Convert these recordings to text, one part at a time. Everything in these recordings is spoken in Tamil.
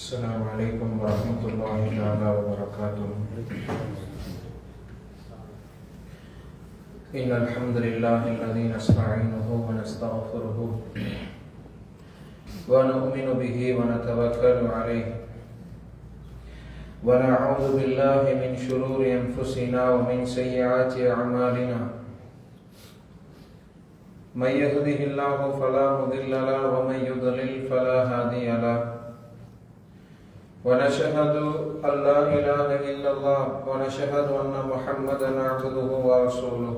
السلام عليكم ورحمة الله تعالى وبركاته إن الحمد لله الذي نستعينه ونستغفره ونؤمن به ونتوكل عليه ونعوذ بالله من شرور أنفسنا ومن سيئات أعمالنا من يهده الله فلا مضل له، ومن يضلل فلا هادي له۔ ونشهد أن لا إله إلا الله، ونشهد أن محمدا عبده ورسوله.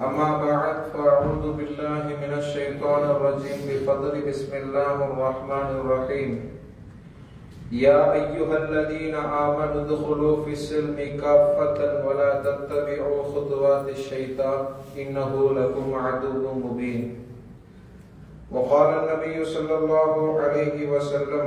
أما بعد، فأعوذ بالله من الشيطان الرجيم، بفضل بسم الله الرحمن الرحيم. يا أيها الذين آمنوا ادخلوا في السلم كافة ولا تتبعوا خطوات الشيطان، إنه لكم عدو مبين. وقال النبي صلى الله عليه وسلم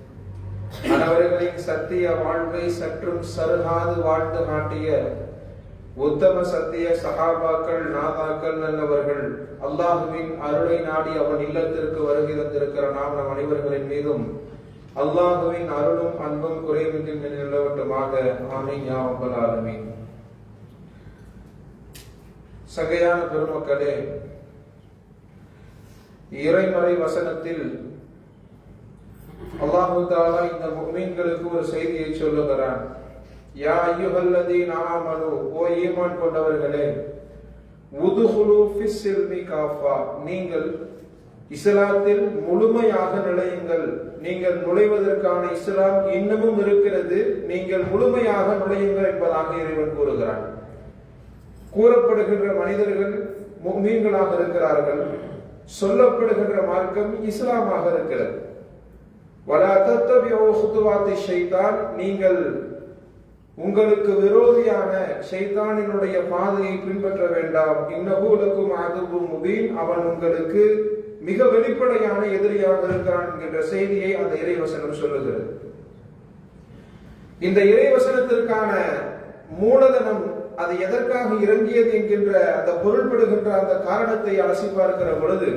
அனவர்களின் சத்திய வாழ்வை சற்றும் சருகாது வாழ்ந்து காட்டிய உத்தம சத்திய சகாபாக்கள் நாதாக்கள் நல்லவர்கள். அல்லாஹுவின் அருளை நாடி அவன் இல்லத்திற்கு வருகை தந்திருக்கிற நாம் நம் அனைவர்களின் மீதும் அல்லாஹுவின் அருளும் அன்பும் குறைவின்றி நிலவட்டுமாக. ஆமீன் யாவல் ஆலமீன். சகையான பெருமக்களே இறைமறை வசனத்தில் அல்லாஹு தாலா இந்த முக்மீன்களுக்கு ஒரு செய்தியை சொல்லுகிறான். யா ஐயுஹல்லதி நாமனு ஓ ஈமான் கொண்டவர்களே உதுகுலு ஃபிஸ்ஸில்மி காஃபா நீங்கள் இஸ்லாத்தில் முழுமையாக நுழையுங்கள். நீங்கள் நுழைவதற்கான இஸ்லாம் இன்னமும் இருக்கிறது நீங்கள் முழுமையாக நுழையுங்கள் என்பதாக இறைவன் கூறுகிறான். கூறப்படுகின்ற மனிதர்கள் மீன்களாக இருக்கிறார்கள். சொல்லப்படுகின்ற மார்க்கம் இஸ்லாமாக இருக்கிறது. வலா தத்தபியோ சுத்துவாத்தி ஷைத்தான் நீங்கள் உங்களுக்கு விரோதியான ஷைத்தானினுடைய பாதையை பின்பற்ற வேண்டாம். இன்னபூலக்கும் அதுவும் முபீன் அவன் உங்களுக்கு மிக வெளிப்படையான எதிரியாக இருக்கிறான் என்கின்ற செய்தியை அந்த இறைவசனம் சொல்லுகிறது. இந்த இறைவசனத்திற்கான மூலதனம் அது எதற்காக இறங்கியது என்கின்ற அந்த பொருள்படுகின்ற அந்த காரணத்தை அலசி பார்க்கிற பொழுது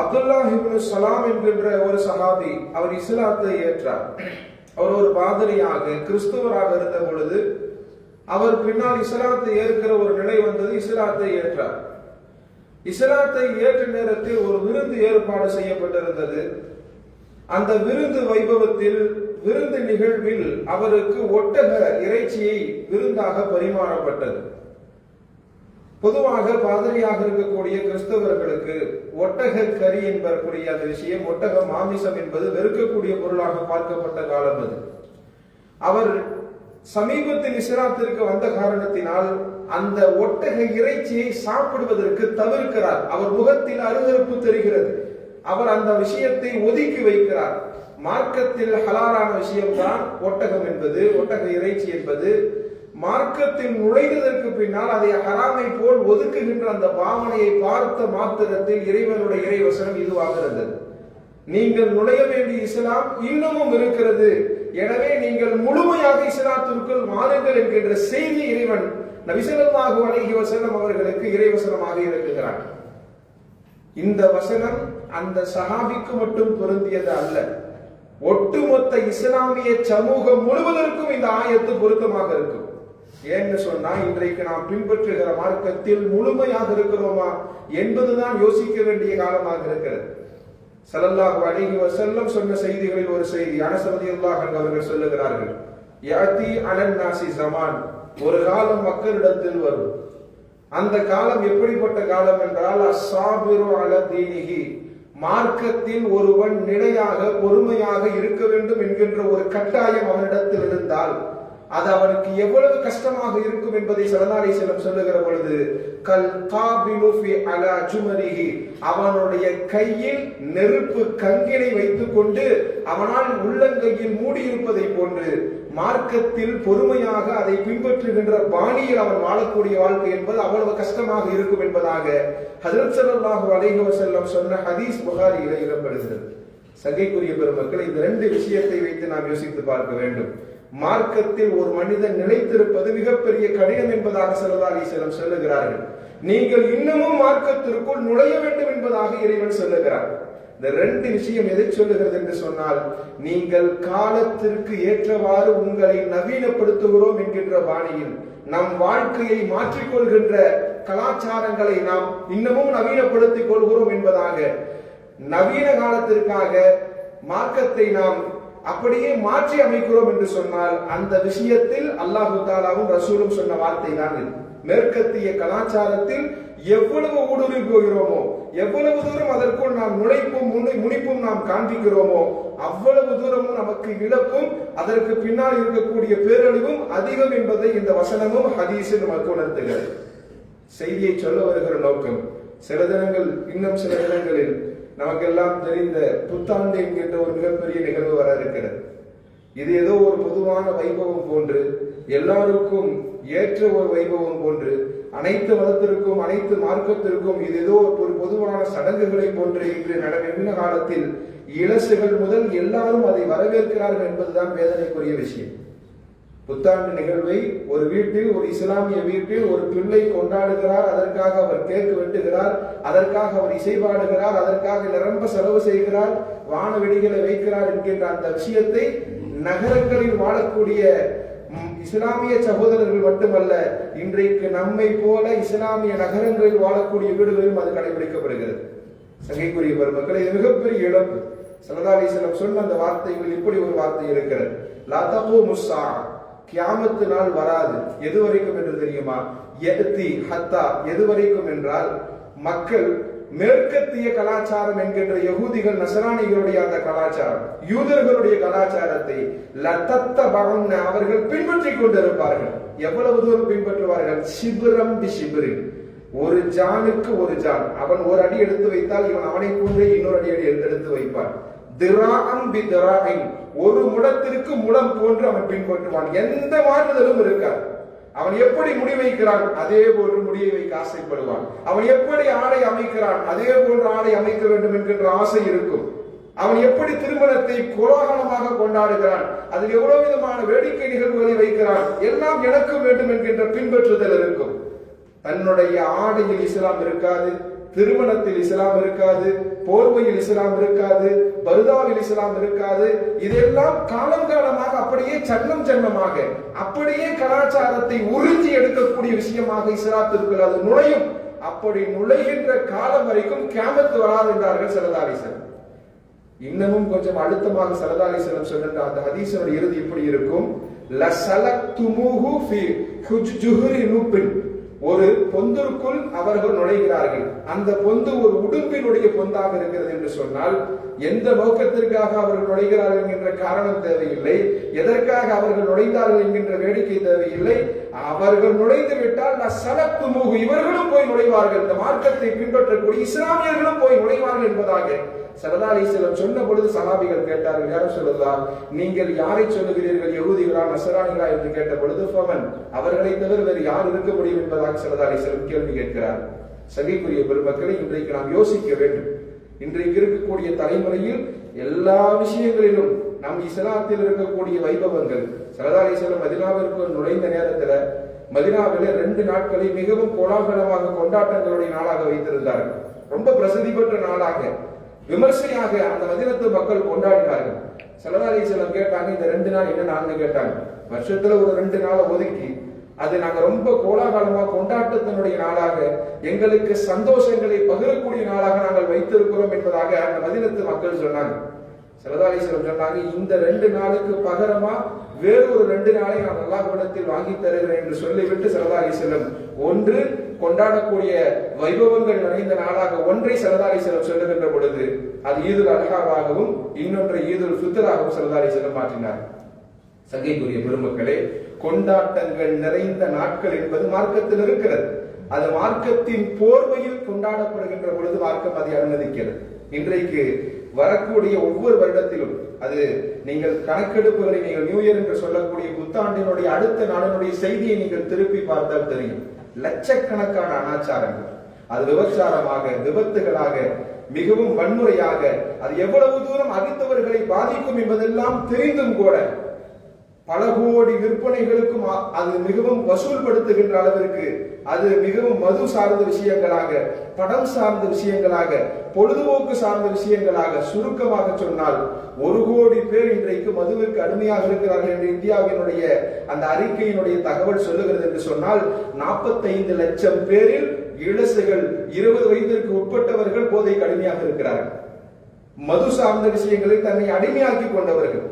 அப்துல்லா இப்னு சலாம் என்கின்ற ஒரு சஹாபி அவர் இஸ்லாத்தை ஏற்றார். அவர் ஒரு பாதிரியாக கிறிஸ்துவராக இருந்த பொழுது அவர் பின்னால் இஸ்லாத்தை ஏற்கிற ஒரு நிலை வந்தது இஸ்லாத்தை ஏற்றார். இஸ்லாத்தை ஏற்ற நேரத்தில் ஒரு விருந்து ஏற்பாடு செய்யப்பட்டிருந்தது. அந்த விருந்து வைபவத்தில் விருந்து நிகழ்வில் அவருக்கு ஒட்டக இறைச்சியை விருந்தாக பரிமாறப்பட்டது. பொதுவாக பாதிரியாக இருக்கக்கூடிய கிறிஸ்தவர்களுக்கு ஒட்டக கறி என்பதற்குரிய அந்த விஷயம் ஒட்டக மாமிசம் என்பது வெறுக்கக்கூடிய பொருளாக பார்க்கப்பட்ட காலம் அது. அவர் சமீபத்தில் இஸ்லாத்திற்கு வந்த காரணத்தினால் அந்த ஒட்டக இறைச்சியை சாப்பிடுவதற்கு தவிர்க்கிறார். அவர் முகத்தில் அருகருப்பு தெரிகிறது. அவர் அந்த விஷயத்தை ஒதுக்கி வைக்கிறார். மார்க்கத்தில் ஹலாலான விஷயம்தான் ஒட்டகம் என்பது ஒட்டக இறைச்சி என்பது. மார்க்கத்தில் நுழைந்ததற்கு பின்னால் அதை ஹராமை போல் ஒதுக்குகின்ற அந்த பாவனையை பார்த்த மாத்திரத்தில் இறைவனுடைய இறைவசனம் இதுவாக இருந்தது நீங்கள் நுழைய வேண்டிய இஸ்லாம் இன்னமும் இருக்கிறது. எனவே நீங்கள் முழுமையாக இஸ்லாத்திற்குள் மாறுங்கள் என்கின்ற செய்தி இறைவன் நபிசல்லாஹு அலைஹி வசனம் அவர்களுக்கு இறைவசனமாக இருக்குகிறான் இந்த வசனம் அந்த சஹாபிக்கு மட்டும் பொருந்தியது அல்ல. ஒட்டுமொத்த இஸ்லாமிய சமூகம் முழுவதற்கும் இந்த ஆயத்து பொருத்தமாக இருக்கும். ஏன்னு சொன்னா இன்றைக்கு நாம் பின்பற்றுகிற மார்க்கத்தில் முழுமையாக இருக்கிறோமா என்பதுதான் யோசிக்க வேண்டிய காலமாக இருக்கிறது. சலல்லாஹு அழகி செல்லம் சொன்ன செய்திகளில் ஒரு செய்தி அனசமதி அல்லாஹ் அவர்கள் சொல்லுகிறார்கள் யாத்தி அனன் நாசி ஜமான். ஒரு காலம் மக்களிடத்தில் வரும். அந்த காலம் எப்படிப்பட்ட காலம் என்றால் அசாபிரு அல தீனிகி மார்க்கத்தில் ஒருவன் நிலையாக பொறுமையாக இருக்க வேண்டும் என்கின்ற ஒரு கட்டாயம் அவனிடத்தில் இருந்தால் அது அவனுக்கு எவ்வளவு கஷ்டமாக இருக்கும் என்பதை சலதாரை செல்லம் சொல்லுகிற பொழுது கல் காபிலுஃபி அலா ஜுமரிஹி. அவனுடைய கையில் நெருப்பு கங்கினை வைத்துக் கொண்டு அவனால் உள்ளங்கையில் மூடியிருப்பதை போன்று மார்க்கத்தில் பொறுமையாக அதை பின்பற்றுகின்ற பாணியில் அவன் வாழக்கூடிய வாழ்க்கை என்பது அவ்வளவு கஷ்டமாக இருக்கும் என்பதாக ஹசரத் ஸல்லல்லாஹு அலைஹி வஸல்லம் சொன்ன ஹதீஸ் புகாரியில இடம்பெறுகிறது. சங்கைக்குரிய பெருமக்கள் இந்த ரெண்டு விஷயத்தை வைத்து நாம் யோசித்து பார்க்க வேண்டும். மார்க்கத்தில் ஒரு மனிதன் நிலைத்திருப்பது மிகப்பெரிய கடினம் என்பதாக செல்லதாரி செல்லம் சொல்லுகிறார்கள். நீங்கள் இன்னமும் மார்க்கத்திற்குள் நுழைய வேண்டும் என்பதாக இறைவன் சொல்லுகிறார். இந்த ரெண்டு விஷயம் எதை சொல்லுகிறது என்று சொன்னால் நீங்கள் காலத்திற்கு ஏற்றவாறு உங்களை நவீனப்படுத்துகிறோம் என்கின்ற பாணியில் நம் வாழ்க்கையை மாற்றிக்கொள்கின்ற கலாச்சாரங்களை நாம் இன்னமும் நவீனப்படுத்திக் கொள்கிறோம் என்பதாக நவீன காலத்திற்காக மார்க்கத்தை நாம் அப்படியே மாற்றி அமைக்கிறோம் என்று சொன்னால் அந்த விஷயத்தில் அல்லாஹு தாலாவும் ரசூலும் சொன்ன வார்த்தை தான் மேற்கத்திய கலாச்சாரத்தில் எவ்வளவு ஊடுருவி போகிறோமோ எவ்வளவு தூரம் அதற்குள் நாம் நுழைப்பும் முனை முனிப்பும் நாம் காண்பிக்கிறோமோ அவ்வளவு தூரமும் நமக்கு இழப்பும் அதற்கு பின்னால் இருக்கக்கூடிய பேரழிவும் அதிகம் என்பதை இந்த வசனமும் ஹதீஸும் நமக்கு உணர்த்துகிறது. செய்தியை சொல்ல வருகிற நோக்கம் சில தினங்கள் இன்னும் சில தினங்களில் நமக்கெல்லாம் தெரிந்த புத்தாண்டு என்கின்ற ஒரு மிகப்பெரிய நிகழ்வு வர இருக்கிறது. இது ஏதோ ஒரு பொதுவான வைபவம் போன்று எல்லாருக்கும் ஏற்ற ஒரு வைபவம் போன்று அனைத்து மதத்திற்கும் அனைத்து மார்க்கத்திற்கும் இது ஏதோ ஒரு பொதுவான சடங்குகளை போன்று இன்று நடந்த காலத்தில் இளசுகள் முதல் எல்லாரும் அதை வரவேற்கிறார்கள் என்பதுதான் வேதனைக்குரிய விஷயம். புத்தாண்டு நிகழ்வை ஒரு வீட்டில் ஒரு இஸ்லாமிய வீட்டில் ஒரு பிள்ளை கொண்டாடுகிறார் அதற்காக அவர் கேக்கு வெட்டுகிறார் அதற்காக அவர் இசை பாடுகிறார் அதற்காக நிரம்ப செலவு செய்கிறார் வான வெடிகளை வைக்கிறார் என்கின்ற அந்த விஷயத்தை நகரங்களில் வாழக்கூடிய இஸ்லாமிய சகோதரர்கள் மட்டுமல்ல இன்றைக்கு நம்மை போல இஸ்லாமிய நகரங்களில் வாழக்கூடிய வீடுகளிலும் அது கடைபிடிக்கப்படுகிறது. சங்கைக்குரிய பெருமக்களை இது மிகப்பெரிய இழப்பு. சலதாரி சொன்ன அந்த வார்த்தைகள் இப்படி ஒரு வார்த்தை இருக்கிறது. லதகு முஸ்ஸா கியாமத்து நாள் வராது. எது வரைக்கும் என்று தெரியுமா? எத்தி ஹத்தா எது வரைக்கும் என்றால் மக்கள் மேற்கத்திய கலாச்சாரம் என்கின்ற யகூதிகள் நசராணிகளுடைய அந்த கலாச்சாரம் யூதர்களுடைய கலாச்சாரத்தை லத்தத்த பகம்னு அவர்கள் பின்பற்றி கொண்டிருப்பார்கள். எவ்வளவு தூரம் பின்பற்றுவார்கள்? சிபிரம் பி சிபிரின். ஒரு ஜானுக்கு ஒரு ஜான். அவன் ஒரு அடி எடுத்து வைத்தால் இவன் அவனை போன்றே இன்னொரு அடி அடி எடுத்து எடுத்து வைப்பான். திராஅம் பி திராஇன். ஒரு முடத்திற்கு முடம் போன்று அவன் பின்பற்றுவான். எந்த மாறுதலும் இருக்காது. அவன் எப்படி முடி வைக்கிறான் அதே போன்று முடியை வைக்க ஆசைப்படுவான். அவன் எப்படி ஆடை அமைக்கிறான் அதே போன்று ஆடை அமைக்க வேண்டும் என்கின்ற ஆசை இருக்கும். அவன் எப்படி திருமணத்தை கோலாகலமாக கொண்டாடுகிறான் அதில் எவ்வளவு விதமான வேடிக்கை நிகழ்வுகளை வைக்கிறான் எல்லாம் எனக்கு வேண்டும் என்கின்ற பின்பற்றுதல் இருக்கும். தன்னுடைய ஆடையில் இஸ்லாம் இருக்காது திருமணத்தில் இஸ்லாம் இருக்காது போர்வையில் இஸ்லாம் இருக்காது பருதாவில் இஸ்லாம் இருக்காது. இதெல்லாம் காலங்காலமாக அப்படியே சன்னம் சன்னமாக அப்படியே கலாச்சாரத்தை உறிஞ்சி எடுக்கக்கூடிய விஷயமாக இஸ்லாத்திற்குள் அது நுழையும். அப்படி நுழைகின்ற காலம் வரைக்கும் கேமத்து வராது என்றார்கள் சரதாரிசன் இன்னமும் கொஞ்சம் அழுத்தமாக சரதாரிசனம் செல்லம் சொல்லுன்ற அந்த ஹதீசனுடைய இறுதி எப்படி இருக்கும்? லசலக்துமுஹு ஃபி ஹுஜ்ஜுஹுரி நூபின் ஒரு பொந்திற்குள் அவர்கள் நுழைகிறார்கள். அந்த பொந்து ஒரு உடும்பினுடைய பொந்தாக இருக்கிறது என்று சொன்னால் எந்த நோக்கத்திற்காக அவர்கள் நுழைகிறார்கள் என்ற காரணம் தேவையில்லை. எதற்காக அவர்கள் நுழைந்தார்கள் என்கின்ற வேடிக்கை தேவையில்லை. அவர்கள் நுழைந்து விட்டால் சலத்து மூகு. இவர்களும் போய் நுழைவார்கள். இந்த மார்க்கத்தை பின்பற்றக்கூடிய இஸ்லாமியர்களும் போய் நுழைவார்கள் என்பதாக. சரதாரி சிலர் சொன்ன பொழுது சகாபிகள் கேட்டார்கள் யாரும் சொல்லுதா நீங்கள் யாரை சொல்லுகிறீர்கள்? யகுதிகளா நசராணிகளா? என்று கேட்ட பொழுது ஃபமன். அவர்களை தவிர வேறு யார் இருக்க முடியும் என்பதாக சரதாரி சிலர் கேள்வி கேட்கிறார். சகைக்குரிய பெருமக்களை இன்றைக்கு நாம் யோசிக்க வேண்டும். இன்றைக்கு இருக்கக்கூடிய தலைமுறையில் எல்லா விஷயங்களிலும் நம் இஸ்லாத்தில் இருக்கக்கூடிய வைபவங்கள் சரதாரி செல்லம் மதினாவிற்கு நுழைந்த நேரத்துல மதினாவிலே ரெண்டு நாட்களை மிகவும் கோலாகலமாக கொண்டாட்டங்களுடைய நாளாக வைத்திருந்தார்கள். ரொம்ப பிரசித்தி பெற்ற நாளாக விமர்சையாக அந்த மதினத்து மக்கள் கொண்டாடினார்கள். சலதாரி செல்லம் கேட்டாங்க இந்த ரெண்டு நாள் என்ன நாள்னு? கேட்டாங்க. வருஷத்துல ஒரு ரெண்டு நாளை ஒதுக்கி அது நாங்க ரொம்ப கோலாகலமா கொண்டாட்டத்தினுடைய நாளாக எங்களுக்கு சந்தோஷங்களை பகிரக்கூடிய நாளாக நாங்கள் வைத்திருக்கிறோம் என்பதாக அந்த மதினத்து மக்கள் சொன்னாங்க. சரதாரீஸ்வரம் சொன்னாங்க இந்த ரெண்டு நாளுக்கு பகரமா வேறு ஒரு ரெண்டு நாளை நான் அல்லாஹ்விடத்தில் வாங்கி தருகிறேன் என்று சொல்லிவிட்டு சரதாலீஸ்வரம் ஒன்று கொண்டாடக்கூடிய வைபவங்கள் நிறைந்த நாளாக ஒன்றை சரதாலீஸ்வரம் சொல்லுகின்ற பொழுது அது ஈதுல் அல்ஹாவாகவும் இன்னொன்றை ஈதுல் ஃபித்ராகவும் சரதாலீஸ்வரம் செல்லம் மாற்றினார். சங்கைக்குரிய பெருமக்களே கொண்டாட்டங்கள் நிறைந்த நாட்கள் என்பது மார்க்கத்தில் இருக்கிறது. அது மார்க்கத்தின் போர்வையில் கொண்டாடப்படுகின்ற பொழுது மார்க்கம் அதை அனுமதிக்கிறது. இன்றைக்கு வரக்கூடிய ஒவ்வொரு வருடத்திலும் அது நீங்கள் கணக்கெடுப்புகளை நீங்கள் நியூ இயர் என்று சொல்லக்கூடிய புத்தாண்டினுடைய அடுத்த நாளினுடைய செய்தியை நீங்கள் திருப்பி பார்த்தால் தெரியும். லட்சக்கணக்கான அனாச்சாரங்கள். அது விபச்சாரமாக விபத்துகளாக மிகவும் வன்முறையாக அது எவ்வளவு தூரம் அகித்தவர்களை பாதிக்கும் என்பதெல்லாம் தெரிந்தும் கூட பல கோடி விற்பனைகளுக்கும் அது மிகவும் வசூல்படுத்துகின்ற அளவிற்கு அது மிகவும் மது சார்ந்த விஷயங்களாக படம் சார்ந்த விஷயங்களாக பொழுதுபோக்கு சார்ந்த விஷயங்களாக சுருக்கமாக சொன்னால் ஒரு கோடி பேர் இன்றைக்கு மதுவிற்கு அடிமையாக இருக்கிறார்கள் என்று இந்தியாவினுடைய அந்த அறிக்கையினுடைய தகவல் சொல்லுகிறது என்று சொன்னால் 45 லட்சம் பேரில் இளசுகள் இருபது வயதிற்கு உட்பட்டவர்கள் போதை கடுமையாக இருக்கிறார்கள். மது சார்ந்த விஷயங்களில் தன்னை அடிமையாக்கி கொண்டவர்கள்.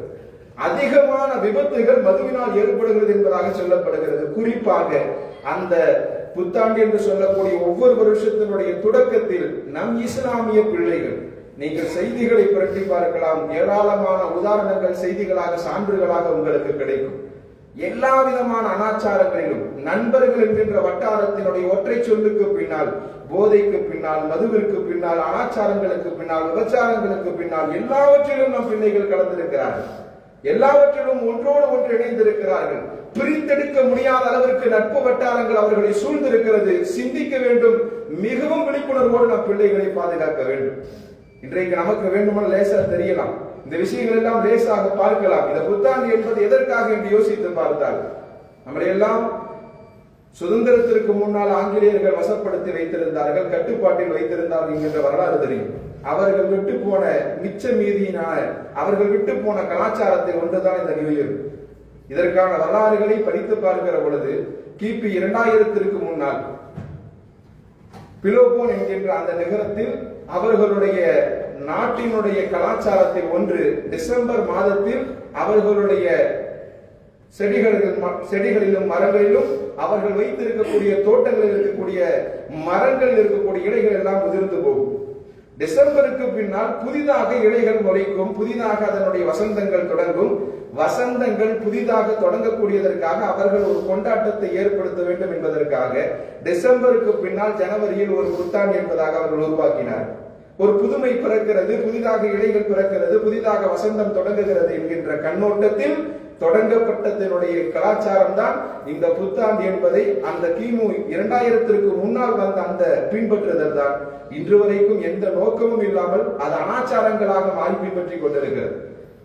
அதிகமான விபத்துகள் மதுவினால் ஏற்படுகிறது என்பதாக சொல்லப்படுகிறது. குறிப்பாக அந்த புத்தாண்டு என்று சொல்லக்கூடிய ஒவ்வொரு வருஷத்தினுடைய தொடக்கத்தில் நம் இஸ்லாமிய பிள்ளைகள் நீங்கள் செய்திகளை புரட்டி பார்க்கலாம். ஏராளமான உதாரணங்கள் செய்திகளாக சான்றுகளாக உங்களுக்கு கிடைக்கும். எல்லா விதமான அனாச்சாரங்களிலும் நண்பர்கள் என்கின்ற வட்டாரத்தினுடைய ஒற்றை சொல்லுக்கு பின்னால் போதைக்கு பின்னால் மதுவிற்கு பின்னால் அனாச்சாரங்களுக்கு பின்னால் விபச்சாரங்களுக்கு பின்னால் எல்லாவற்றிலும் நம் பிள்ளைகள் கலந்திருக்கிறார்கள். எல்லாவற்றிலும் ஒன்றோடு ஒன்று இணைந்திருக்கிறார்கள். பிரித்தெடுக்க முடியாத அளவிற்கு நட்பு வட்டாரங்கள் அவர்களை சூழ்ந்திருக்கிறது. சிந்திக்க வேண்டும். மிகவும் விழிப்புணர்வோடு நம் பிள்ளைகளை பாதுகாக்க வேண்டும். இன்றைக்கு நமக்கு வேண்டுமென லேசா தெரியலாம். இந்த விஷயங்கள் எல்லாம் லேசாக பார்க்கலாம். இந்த புத்தாண்டு என்பது எதற்காக என்று யோசித்து பார்த்தால் நம்மளை எல்லாம் சுதந்திரத்திற்கு முன்னால் ஆங்கிலேயர்கள் வசப்படுத்தி வைத்திருந்தார்கள் கட்டுப்பாட்டில் வைத்திருந்தார்கள் என்கின்ற வரலாறு தெரியும். அவர்கள் விட்டு போன மிச்ச மீதியினால அவர்கள் விட்டு போன கலாச்சாரத்தை ஒன்றுதான் இந்த நியூ இதற்கான வரலாறுகளை படித்து பார்க்கிற பொழுது கிபி இரண்டாயிரத்திற்கு முன்னால் பிலோபோன் என்கின்ற அந்த நகரத்தில் அவர்களுடைய நாட்டினுடைய கலாச்சாரத்தை ஒன்று டிசம்பர் மாதத்தில் அவர்களுடைய செடிகளில் ம- செடிகளிலும் மரங்களிலும் அவர்கள் வைத்திருக்கக்கூடிய தோட்டங்களில் இருக்கக்கூடிய மரங்கள் இருக்கக்கூடிய இலைகள் எல்லாம் உதிர்ந்து போகும். டிசம்பருக்கு பின்னால் புதிதாக இலைகள் முளைக்கும் புதிதாக அதனுடைய வசந்தங்கள் தொடங்கும். வசந்தங்கள் புதிதாக தொடங்கக்கூடியதற்காக அவர்கள் ஒரு கொண்டாட்டத்தை ஏற்படுத்த வேண்டும் என்பதற்காக டிசம்பருக்கு பின்னால் ஜனவரியில் ஒரு புத்தாண்டு என்பதாக அவர்கள் உருவாக்கினார். ஒரு புதுமை பிறக்கிறது புதிதாக இலைகள் பிறக்கிறது புதிதாக வசந்தம் தொடங்குகிறது என்கின்ற கண்ணோட்டத்தில் தொடங்கப்பட்டதனுடைய கலாச்சாரம் தான் இந்த புத்தாண்டு என்பதை அந்த கிமு இரண்டாயிரத்திற்கு முன்னால் வந்த அந்த பின்பற்றுதல் தான். இன்று வரைக்கும் எந்த நோக்கமும் இல்லாமல் அது அனாச்சாரங்களாக மாறி பின்பற்றிக் கொண்டிருக்கிறது.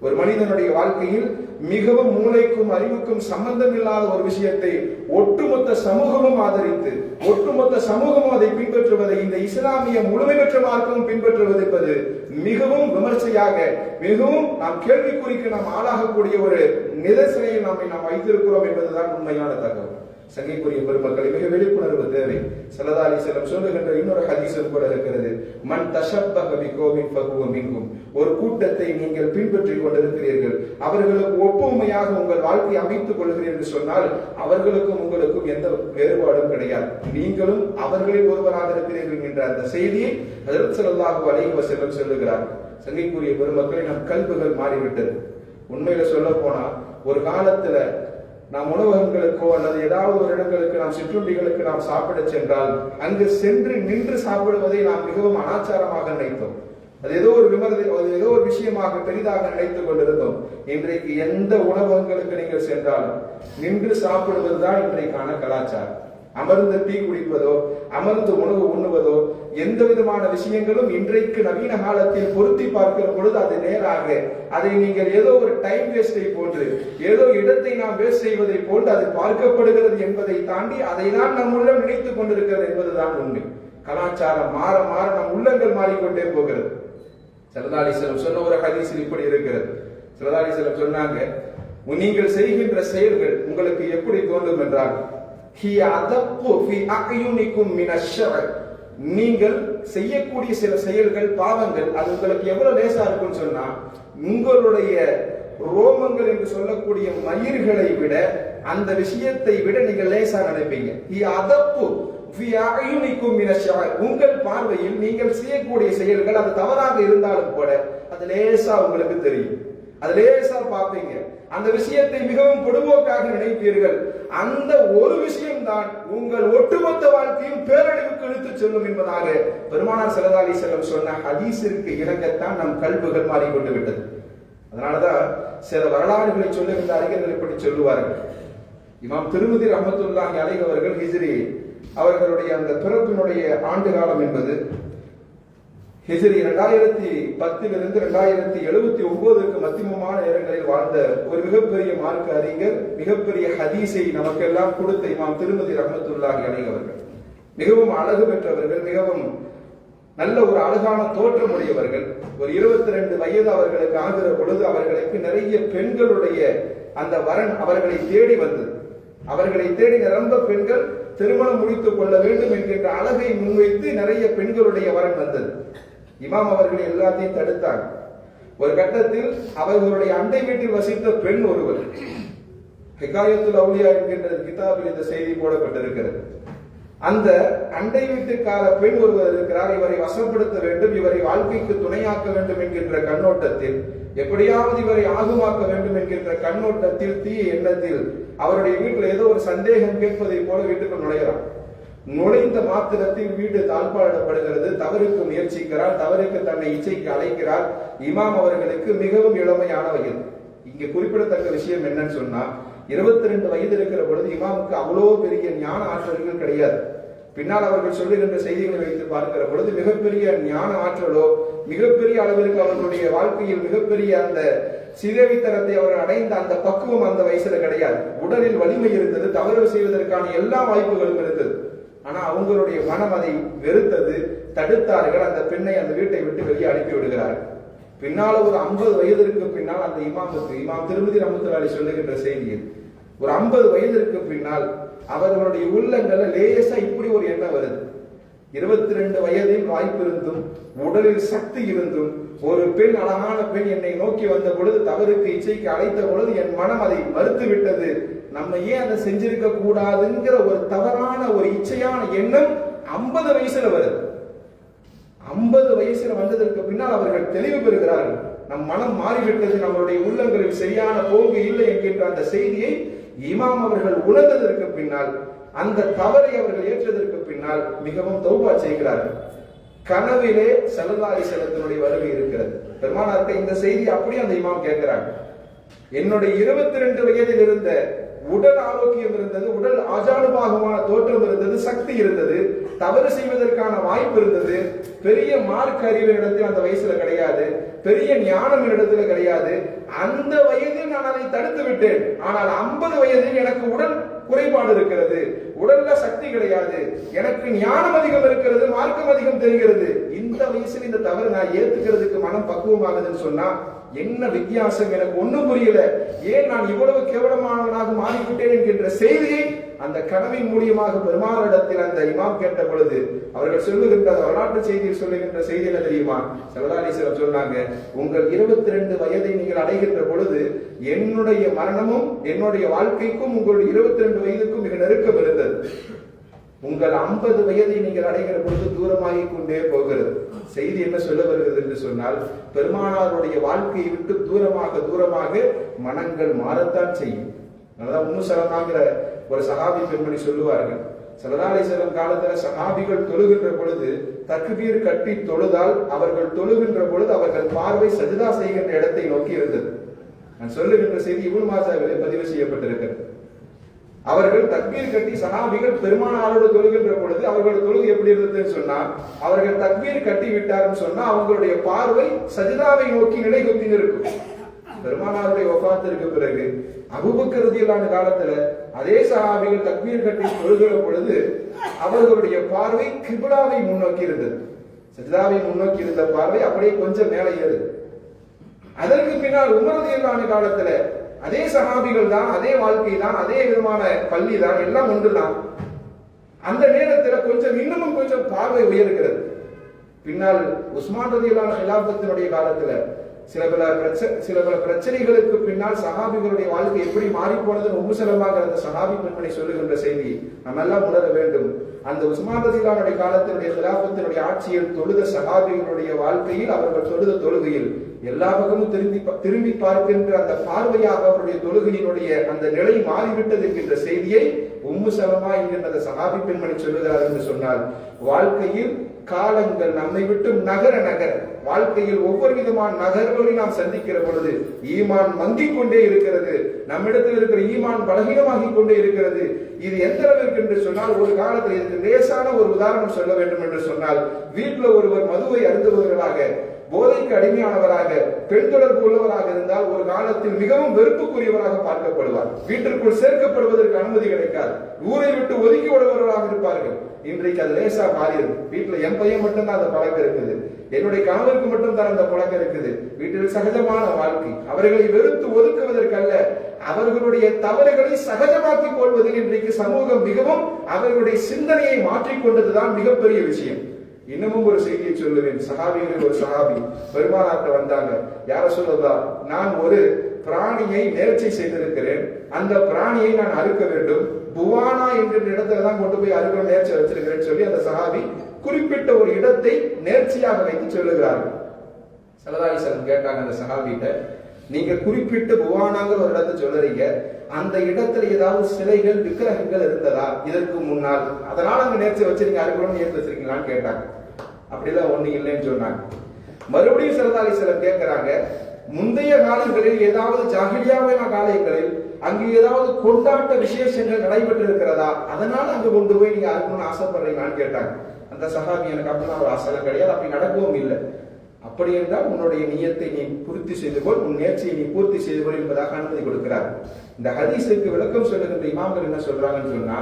ஒரு மனிதனுடைய வாழ்க்கையில் மிகவும் மூளைக்கும் அறிவுக்கும் சம்பந்தம் இல்லாத ஒரு விஷயத்தை ஒட்டுமொத்த சமூகமும் ஆதரித்து ஒட்டுமொத்த சமூகமும் அதை பின்பற்றுவதை இந்த இஸ்லாமிய முழுமை பெற்ற மார்க்கமும் பின்பற்றுவது என்பது மிகவும் விமர்சையாக மிகவும் நாம் கேள்விக்குறிக்கு நாம் ஆளாகக்கூடிய ஒரு நிதர்சனையை நாம் நாம் வைத்திருக்கிறோம் என்பதுதான் உண்மையான தகவல். சங்கைக்குரிய பெருமக்களை மிக விழிப்புணர்வு தேவை. சல்லதாலி செல்லம் சொல்லுகின்ற இன்னொரு ஹதீஸும் கூட இருக்கிறது. மன் தஷப்பக கோவின் பகுவம் மின்கும் ஒரு கூட்டத்தை நீங்கள் பின்பற்றிக் கொண்டிருக்கிறீர்கள். அவர்களுக்கு ஒப்புமையாக உங்கள் வாழ்க்கையை அமைத்துக் கொள்கிறீர்கள் என்று சொன்னால் அவர்களுக்கும் உங்களுக்கும் எந்த வேறுபாடும் கிடையாது. நீங்களும் அவர்களில் ஒருவராக இருக்கிறீர்கள் என்ற அந்த செய்தியை அதற்கு ஸல்லல்லாஹு அலைஹி செல்லம் சொல்லுகிறார். சங்கைக்குரிய பெருமக்களை நம் கல்புகள் மாறிவிட்டது. உண்மையில சொல்ல போனா ஒரு காலத்துல நாம் உணவகங்களுக்கோ அல்லது ஏதாவது ஒரு இடங்களுக்கு நாம் சிற்றுண்டிகளுக்கு நாம் சாப்பிட சென்றால் அங்கு சென்று நின்று சாப்பிடுவதை நாம் மிகவும் அனாச்சாரமாக நினைத்தோம். அது ஏதோ ஒரு விமர்தி அது ஏதோ ஒரு விஷயமாக பெரிதாக நினைத்துக் கொண்டிருந்தோம். இன்றைக்கு எந்த உணவகங்களுக்கு நீங்கள் சென்றாலும் நின்று சாப்பிடுவதுதான் இன்றைக்கான கலாச்சாரம். அமர்ந்து டீ குடிப்பதோ அமர்ந்து உணவு உண்ணுவதோ எந்த விதமான விஷயங்களும் இன்றைக்கு நவீன காலத்தில் பொருத்தி பார்க்கிற பொழுது அது நேராக அதை நீங்கள் ஏதோ ஒரு டைம் வேஸ்டை போன்று ஏதோ இடத்தை நாம் வேஸ்ட் செய்வதை போன்று அது பார்க்கப்படுகிறது என்பதை தாண்டி அதை தான் நம் உள்ளம் நினைத்துக் கொண்டிருக்கிறது என்பதுதான் உண்மை. கலாச்சாரம் மாற மாற நம் உள்ளங்கள் மாறிக்கொண்டே போகிறது. சரதாலிசலம் சொன்ன ஒரு ஹதீசில் இப்படி இருக்கிறது. சரதாலிசலம் சொன்னாங்க நீங்கள் செய்கின்ற செயல்கள் உங்களுக்கு எப்படி தோன்றும் என்றால் ஹி அதப்பு நீங்கள் செய்யக்கூடிய சில செயல்கள் பாவங்கள் அது உங்களுக்கு எவ்வளவு லேசா இருக்கும்னு சொன்னா உங்களுடைய ரோமங்கள் என்று சொல்லக்கூடிய மயிர்களை விட அந்த விஷயத்தை விட நீங்கள் லேசா நினைப்பீங்க ஹி அதப்பு உங்கள் பார்வையில் நீங்கள் செய்யக்கூடிய செயல்கள் அது தவறாக இருந்தாலும் கூட அது லேசா உங்களுக்கு தெரியும். அது லேசா பார்ப்பீங்க. அந்த விஷயத்தை மிகவும் பொடுபோக்காக நினைப்பீர்கள். அந்த ஒரு விஷயம்தான் உங்கள் ஒட்டுமொத்த வாழ்க்கையும் பேரழிவுக்கு இழுத்துச் செல்லும் என்பதாக பெருமானார் செல்லதாலி செல்லம் சொன்ன ஹதீஸிற்கு இணங்கத்தான் நம் கல்புகள் மாறிக்கொண்டு விட்டது. அதனாலதான் சில வரலாறுகளை சொல்லுகின்ற அறிஞர்கள் இப்படி சொல்லுவார்கள். இமாம் திருமதி ரஹமத்துல்லாஹி அலை அவர்கள் ஹிஜ்ரி அவர்களுடைய அந்த பிறப்பினுடைய ஆண்டு காலம் என்பது ஹிசிரி இரண்டாயிரத்தி பத்திலிருந்து இரண்டாயிரத்தி எழுபத்தி ஒன்பதுக்கு மத்தியமமான நேரங்களில் வாழ்ந்த ஒரு மிகப்பெரிய மார்க்க அறிஞர் மிகப்பெரிய ஹதீஸை நமக்கெல்லாம் கொடுத்த இமாம் திருமதி ரஹமத்துல்லாஹி அணைகவர்கள் மிகவும் அழகு பெற்றவர்கள் மிகவும் நல்ல ஒரு அழகான தோற்றமுடையவர்கள் ஒரு இருபத்தி ரெண்டு வயது அவர்களுக்கு ஆகிற பொழுது அவர்களுக்கு நிறைய பெண்களுடைய அந்த வரன் அவர்களை தேடி வந்தது. அவர்களை தேடி நிரம்ப பெண்கள் திருமணம் முடித்துக் கொள்ள வேண்டும் என்கின்ற அழகை முன்வைத்து நிறைய பெண்களுடைய வரன் வந்தது. இமாம் அவர்கள் எல்லாத்தையும் தடுத்தாங்க ஒரு கட்டத்தில் அவர்களுடைய அண்டை வீட்டில் வசித்த பெண் ஒருவர் ஹிகாயத்துல் அவுலியா என்கின்ற கிதாபில் இந்த செய்தி போடப்பட்டிருக்கிறது. அந்த அண்டை வீட்டுக்கார பெண் ஒருவர் இருக்கிறார். இவரை வசப்படுத்த வேண்டும் இவரை வாழ்க்கைக்கு துணையாக்க வேண்டும் என்கின்ற கண்ணோட்டத்தில் எப்படியாவது இவரை ஆகுமாக்க வேண்டும் என்கின்ற கண்ணோட்டத்தில் தீய எண்ணத்தில் அவருடைய வீட்டில் ஏதோ ஒரு சந்தேகம் கேட்பதை போல வீட்டுக்கு நுழைகிறார். நுழைந்த மாத்திரத்தில் வீடு தாழ்பாடப்படுகிறது தவறுக்கு முயற்சிக்கிறார் தவறுக்கு தன்னை இச்சைக்கு அழைக்கிறார். இமாம் அவர்களுக்கு மிகவும் இளமையான வயது இங்க குறிப்பிடத்தக்க விஷயம் என்னன்னு சொன்னா இருபத்தி ரெண்டு வயது இருக்கிற பொழுது இமாமுக்கு அவ்வளோ பெரிய ஞான ஆற்றல்கள் கிடையாது. பின்னால் அவர்கள் சொல்லுகின்ற செய்திகளை வைத்து பார்க்கிற பொழுது மிகப்பெரிய ஞான ஆற்றலோ மிகப்பெரிய அளவிற்கு அவர்களுடைய வாழ்க்கையில் மிகப்பெரிய அந்த சிதவித்தனத்தை அவர் அடைந்த அந்த பக்குவம் அந்த வயசுல கிடையாது. உடலில் வலிமை இருந்தது தவறு செய்வதற்கான எல்லா வாய்ப்புகளும் இருந்தது. ஆனா அவங்களுடைய மனம் அதை வெறுத்தது தடுத்தார்கள் அந்த பெண்ணை அந்த வீட்டை விட்டு வெளியே அனுப்பி விடுகிறார்கள். பின்னால ஒரு ஐம்பது வயதிற்கு பின்னால் அந்த இமாமுக்கு இமாம் திருமதி ரமத்துலாலி சொல்லுகின்ற செய்தியில் ஒரு ஐம்பது வயதிற்கு பின்னால் அவர்களுடைய உள்ளங்கள்ல லேசா இப்படி ஒரு எண்ணம் வருது. இருபத்தி ரெண்டு வயதில் வாய்ப்பு இருந்தும் உடலில் சக்தி இருந்தும் ஒரு பெண் அழகான பெண் என்னை நோக்கி வந்த பொழுது தவறுக்கு இச்சைக்கு அழைத்த பொழுது என் மனம் அதை மறுத்து விட்டது நம்ம ஏன் அதை செஞ்சிருக்க கூடாதுங்கிற ஒரு தவறான ஒரு இச்சையான எண்ணம் ஐம்பது வயசுல வருது. ஐம்பது வயசுல வந்ததற்கு பின்னால் அவர்கள் தெளிவு பெறுகிறார்கள். நம் மனம் மாறிவிட்டது நம்மளுடைய உள்ளங்களில் சரியான போக்கு இல்லை என்கின்ற அந்த செய்தியை இமாம் அவர்கள் உணர்ந்ததற்கு பின்னால் அந்த தவறை அவர்கள் ஏற்றதற்கு பின்னால் மிகவும் தௌபா செய்கிறார்கள். கனவிலே செலவாரி செலத்தினுடைய வருகை இருக்கிறது. பெருமானார்ட்ட இந்த செய்தி அப்படியே அந்த இமாம் கேட்கிறாங்க. என்னுடைய இருபத்தி ரெண்டு வயதில் இருந்த உடல் ஆரோக்கியம் இருந்தது உடல் அஜானுபாகமான தோற்றம் இருந்தது சக்தி இருந்தது தவறு செய்வதற்கான வாய்ப்பு இருந்தது. பெரிய மார்க் அறிவு இடத்தில் அந்த வயசுல கிடையாது. பெரிய ஞானம் இடத்துல கிடையாது. அந்த வயதில் நான் அதை தடுத்து விட்டேன். ஆனால் ஐம்பது வயதில் எனக்கு உடல் குறைபாடு இருக்கிறது. உடல்ல சக்தி கிடையாது. எனக்கு ஞானம் அதிகம் இருக்கிறது மார்க்கம் அதிகம் தெரிகிறது. இந்த வயசுல இந்த தவறு நான் ஏத்துக்கிறதுக்கு மனம் பக்குவமாகுதுன்னு சொன்னா என்ன வித்தியாசம்? எனக்கு ஒண்ணும் புரியல. ஏன் நான் இவ்வளவு கேவலமானவனாக மாறிவிட்டேன் என்கின்ற செய்தியை அந்த கனவின் மூலியமாக பெருமானிடத்தில் அந்த இமாம் கேட்ட பொழுது அவர்கள் சொல்லுகின்ற வரலாற்று செய்தியில் சொல்லுகின்ற செய்தி என்ன தெரியுமா? சிவதானீஸ்வரர் சொன்னாங்க உங்கள் இருபத்தி ரெண்டு வயதை நீங்கள் அடைகின்ற பொழுது என்னுடைய மரணமும் என்னுடைய வாழ்க்கைக்கும் உங்களுடைய இருபத்தி ரெண்டு வயதுக்கும் மிக நெருக்கம் இருந்தது. உங்கள் ஐம்பது வயதை நீங்கள் அடைகிற பொழுது தூரமாகிக் கொண்டே போகிறது. செய்தி என்ன சொல்ல வருகிறது என்று சொன்னால் பெருமானாருடைய வாழ்க்கையை விட்டு தூரமாக தூரமாக மனங்கள் மாறத்தான் செய்யும். அதான் உம்மு சரணாங்கிற ஒரு சகாபி பெண்மணி சொல்லுவார்கள் சலதாலை காலத்துல சகாபிகள் தொழுகின்ற பொழுது தக்குபீர் கட்டி தொழுதால் அவர்கள் தொழுகின்ற பொழுது அவர்கள் பார்வை சஜிதா செய்கின்ற இடத்தை நோக்கி இருந்தது. நான் சொல்லுகின்ற செய்தி இபுல் மாசாவிலே பதிவு செய்யப்பட்டிருக்கிறது. அவர்கள் தக்பீர் கட்டி சஹாபிகள் பெருமானாரோடு தொழுகின்ற பொழுது அவர்களோட தொழுகு எப்படி இருந்ததுன்னு சொன்னா அவர்கள் தக்பீர் கட்டி விட்டார்னு சொன்னா அவங்களுடைய பார்வை சஜிதாவை நோக்கி நிலை குத்தி நிற்கும் பெருமானாருடைய ஒப்பாத்திற்கு பிறகு அபுபக்கரதியிலான காலத்துல அதே சஹாபிகள் தக்பீர் கட்டி தொழுகிற பொழுது அவர்களுடைய பார்வை கிபிலாவை முன்னோக்கி இருந்தது. சஜிதாவை முன்னோக்கி இருந்த பார்வை அப்படியே கொஞ்சம் மேலே அதற்கு பின்னால் உமரதியிலான காலத்துல அதே சகாபிகள் தான் அதே வாழ்க்கை தான் அதே விதமான பள்ளி தான் எல்லாம் ஒன்றுதான். அந்த நேரத்துல கொஞ்சம் இன்னமும் கொஞ்சம் பார்வை உயர்கிறது. பின்னால் உஸ்மான் ரதியிலான இலாபத்தினுடைய காலத்துல சில பல பிரச்சனை சில பல பிரச்சனைகளுக்கு பின்னால் சஹாபிகளுடைய வாழ்க்கை எப்படி மாறி போனதுன்னு அந்த சஹாபி பெண்மணி சொல்லுகின்ற செய்தி நம்ம எல்லாம் உணர வேண்டும். அந்த உஸ்மான் காலத்தினுடைய சிலாபத்தினுடைய ஆட்சியில் தொழுத சகாபிகளுடைய வாழ்க்கையில் அவர்கள் தொழுத தொழுகையில் எல்லா பக்கமும் திரும்பி திரும்பி பார்க்கின்ற அந்த பார்வையாக அவருடைய தொழுகையினுடைய அந்த நிலை மாறிவிட்டது என்கின்ற செய்தியை உம்மு சலமா என்கின்ற அந்த சஹாபி பெண்மணி சொல்லுகிறார் என்று சொன்னால் வாழ்க்கையில் காலங்கள் நம்மை விட்டு நகர நகர வாழ்க்கையில் ஒவ்வொரு விதமான நகர்வுகளை நாம் சந்திக்கிற பொழுது ஈமான் மங்கிக் கொண்டே இருக்கிறது. நம்மிடத்தில் இருக்கிற ஈமான் பலகீனமாகிக் கொண்டே இருக்கிறது. இது எந்த அளவிற்கு என்று சொன்னால் ஒரு காலத்தில் இதுக்கு லேசான ஒரு உதாரணம் சொல்ல வேண்டும் என்று சொன்னால் வீட்டில் ஒருவர் மதுவை அருந்துபவர்களாக போதைக்கு அடிமையானவராக பெண் தொடர்பு உள்ளவராக இருந்தால் ஒரு காலத்தில் மிகவும் வெறுப்புக்குரியவராக பார்க்கப்படுவார். வீட்டிற்குள் சேர்க்கப்படுவதற்கு அனுமதி கிடைக்காது. ஊரை விட்டு ஒதுக்கி விடுபவர்களாக இருப்பார்கள். இன்றைக்கு அது லேசா மாறியது. வீட்டுல என் பையன் மட்டும்தான் அந்த பழக்கம் இருக்குது. என்னுடைய கணவருக்கு மட்டும் தான் அந்த பழக்கம் இருக்குது. வீட்டில் சகஜமான வாழ்க்கை. அவர்களை வெறுத்து ஒதுக்குவதற்கல்ல. அவர்களுடைய தவறுகளை சகஜமாக்கிக் கொள்வதில் இன்றைக்கு சமூகம் மிகவும் அவர்களுடைய சிந்தனையை மாற்றிக்கொண்டதுதான் மிகப்பெரிய விஷயம். இன்னமும் ஒரு செய்தியை சொல்லுவேன். சஹாபிகளில் ஒரு சஹாபி பெருமானாட்ட வந்தாங்க. யார சொல்லுதா நான் ஒரு பிராணியை நேர்ச்சி செய்திருக்கிறேன். அந்த பிராணியை நான் அறுக்க வேண்டும். புவானா என்கிற இடத்துல தான் கொண்டு போய் அருகில் நேர்ச்சி வச்சிருக்கிறேன்னு சொல்லி அந்த சஹாபி குறிப்பிட்ட ஒரு இடத்தை நேர்ச்சியாக வைத்து சொல்லுகிறார்கள் சலதாரிசன் கேட்டாங்க அந்த சஹாபிட்ட நீங்க குறிப்பிட்டு புவானாங்கிற ஒரு இடத்தை சொல்லுறீங்க. அந்த இடத்துல ஏதாவது சிலைகள் விக்கிரகங்கள் இருந்ததா? இதற்கு முன்னால். அதனால அங்க நேர்ச்சி வச்சிருக்கீங்க அறுக்கணும்னு நேர்த்து வச்சிருக்கீங்களான்னு கேட்டாங்க. அப்படிலாம் ஒண்ணு இல்லைன்னு சொன்னாங்க. மறுபடியும் சரதாரி சிலர் கேட்கிறாங்க முந்தைய காலங்களில் ஏதாவது ஜாகிரியாவின காலங்களில் அங்கு ஏதாவது கொண்டாட்ட விசேஷங்கள் நடைபெற்று இருக்கிறதா அதனால அங்கு கொண்டு போய் நீங்க அனுப்பணும்னு ஆசைப்படுறீங்களான்னு கேட்டாங்க. அந்த சகாபி எனக்கு அப்படின்னா ஒரு ஆசை கிடையாது. அப்படி நடக்கவும் இல்லை. அப்படி என்றால் உன்னுடைய நியத்தை நீ பூர்த்தி செய்து கொள் உன் நேர்ச்சியை நீ பூர்த்தி செய்து கொள் என்பதாக அனுமதி கொடுக்கிறார். இந்த ஹதீஸுக்கு விளக்கம் சொல்லுகின்ற இமாம்கள் என்ன சொல்றாங்கன்னு சொன்னா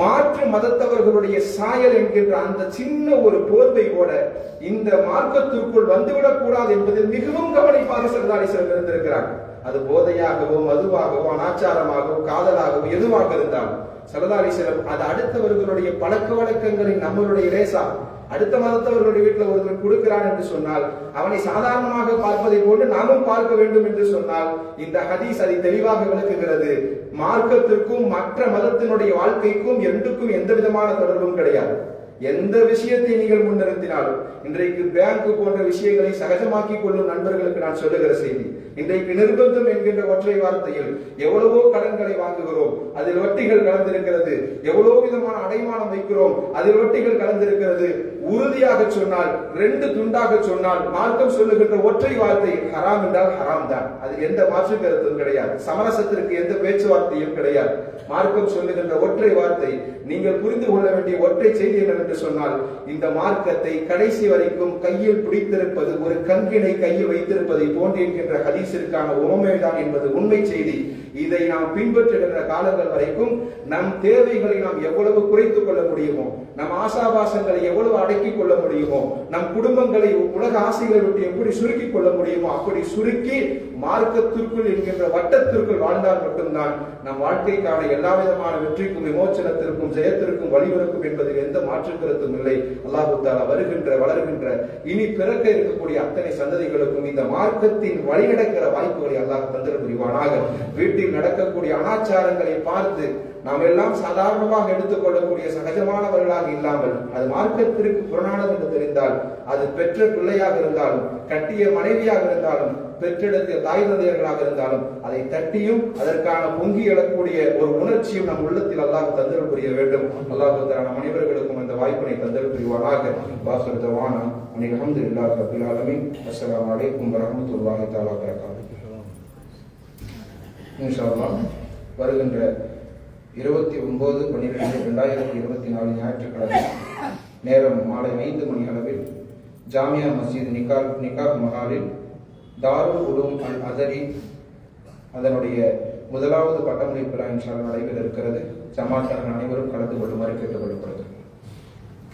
மாற்று மதத்தவர்களுடைய சாயல் என்கின்ற அந்த சின்ன ஒரு போர்வை கூட இந்த மார்க்கத்திற்குள் வந்துவிடக் கூடாது என்பதில் மிகவும் கவனிப்பாக சரதாரிசர் இருந்திருக்கிறார்கள். அது போதையாகவோ மதுவாகவோ அனாச்சாரமாகவோ காதலாகவோ எதுவாக இருந்தாலும் சரதாரிசரம் அது அடுத்தவர்களுடைய பழக்க வழக்கங்களை நம்மளுடைய லேசா அடுத்த மதத்தவர்களுடைய வீட்டில் ஒருவன் கொடுக்கிறான் என்று சொன்னால் அவனை சாதாரணமாக பார்ப்பதை போன்று நாமும் பார்க்க வேண்டும் என்று சொன்னால் இந்த ஹதீஸ் அதை தெளிவாக விளக்குகிறது. மார்க்கத்திற்கும் மற்ற மதத்தினுடைய வாழ்க்கைக்கும் எண்டுக்கும் எந்த விதமான தொடர்பும் கிடையாது. எந்த விஷயத்தை நீங்கள் முன்னிறுத்தினாலும் இன்றைக்கு பேங்க் போன்ற விஷயங்களை சகஜமாக்கி கொள்ளும் நண்பர்களுக்கு நான் சொல்லுகிற செய்தி இன்றைக்கு நிர்பந்தம் என்கின்ற ஒற்றை வார்த்தையில் எவ்வளவோ கடன்களை வாங்குகிறோம் அதில் வட்டிகள் கலந்திருக்கிறது. எவ்வளவோ விதமான அடைமானம் வைக்கிறோம் அதில் வட்டிகள் கலந்திருக்கிறது. உறுதியாக சொன்னால் ரெண்டு துண்டாக சொன்னால் மார்க்கம் சொல்லுகின்ற ஒற்றை வார்த்தை ஹராம் என்றால் ஹராம் தான். அது எந்த மாற்று கருத்தும் கிடையாது. சமரசத்திற்கு எந்த பேச்சுவார்த்தையும் கிடையாது. மார்க்கம் சொல்லுகின்ற ஒற்றை வார்த்தை நீங்கள் புரிந்து கொள்ள வேண்டிய ஒற்றை செய்தி என்னவென்று சொன்னால் இந்த மார்க்கத்தை கடைசி வரைக்கும் கையில் பிடித்திருப்பது ஒரு கங்கினை கையில் வைத்திருப்பதை போன்று என்கின்ற ஹதீஸிற்கான உவமைதான் என்பது உண்மை செய்தி. இதை நாம் பின்பற்றுகின்ற காலங்கள் வரைக்கும் நம் தேவைகளை நாம் எவ்வளவு குறைத்துக் கொள்ள முடியுமோ நம் ஆசாபாசங்களை எவ்வளவு அடக்கிக் கொள்ள முடியுமோ நம் குடும்பங்களை உலக ஆசைகளை விட்டு எப்படி சுருக்கிக் கொள்ள முடியுமோ அப்படி சுருக்கி மார்க்கத்திற்குள் என்கின்ற வட்டத்திற்குள் வாழ்ந்தால் மட்டும்தான் நம் வாழ்க்கைக்கான எல்லா விதமான வெற்றிக்கும் விமோச்சனத்திற்கும் ஜெயத்திற்கும் வழிவகுக்கும் என்பதில் எந்த மாற்று கருத்தும் இல்லை. அல்லாஹுத்தாலா வருகின்ற வளர்கின்ற இனி பிறக்க இருக்கக்கூடிய அத்தனை சந்ததிகளுக்கும் இந்த மார்க்கத்தின் வழிநடக்கிற வாய்ப்புகளை அல்லாஹ் தந்திர புரிவானாக வீட்டில் நடக்கக்கூடிய அனாச்சாரங்களை பார்த்து நாம் எல்லாம் சாதாரணமாக எடுத்துக்கொள்ளக்கூடிய சகஜமானவர்களாக இல்லாமல் அது மார்க்கத்திற்கு புறநானது என்று தெரிந்தால் அது பெற்ற பிள்ளையாக இருந்தாலும் கட்டிய மனைவியாக இருந்தாலும் பெற்றெடுத்த தாய் தந்தையர்களாக இருந்தாலும் அதை தட்டியும் அதற்கான பொங்கி எழக்கூடிய ஒரு உணர்ச்சியும் நம் உள்ளத்தில் அல்லாஹ் தந்தல் புரிய வேண்டும். அல்லாஹ் நம் அனைவர்களுக்கும் அந்த வாய்ப்பினை தந்தல் புரிவானாக. வாசல் தவானா அன்னைக்கு அஹமது இல்லா ரபில் ஆலமின். அஸ்ஸலாமு அலைக்கும் வரகாத்துஹு வருகின்ற இருபத்தி ஒன்பது பன்னிரெண்டு ரெண்டாயிரத்தி இருபத்தி நாலு ஞாயிற்றுக்கிழமை நேரம் மாலை ஐந்து மணி அளவில் ஜாமியா மஸ்ஜித் நிகால் நிகாப் மஹாலில் தாருல் உலூம் அல் அதரி அதனுடைய முதலாவது பட்டமளிப்பு விழா இன்ஷா நடைபெற இருக்கிறது. ஜமாத்தார்கள் அனைவரும் கலந்து கொள்ளுமாறு கேட்டுக்கொள்ளப்படுகிறது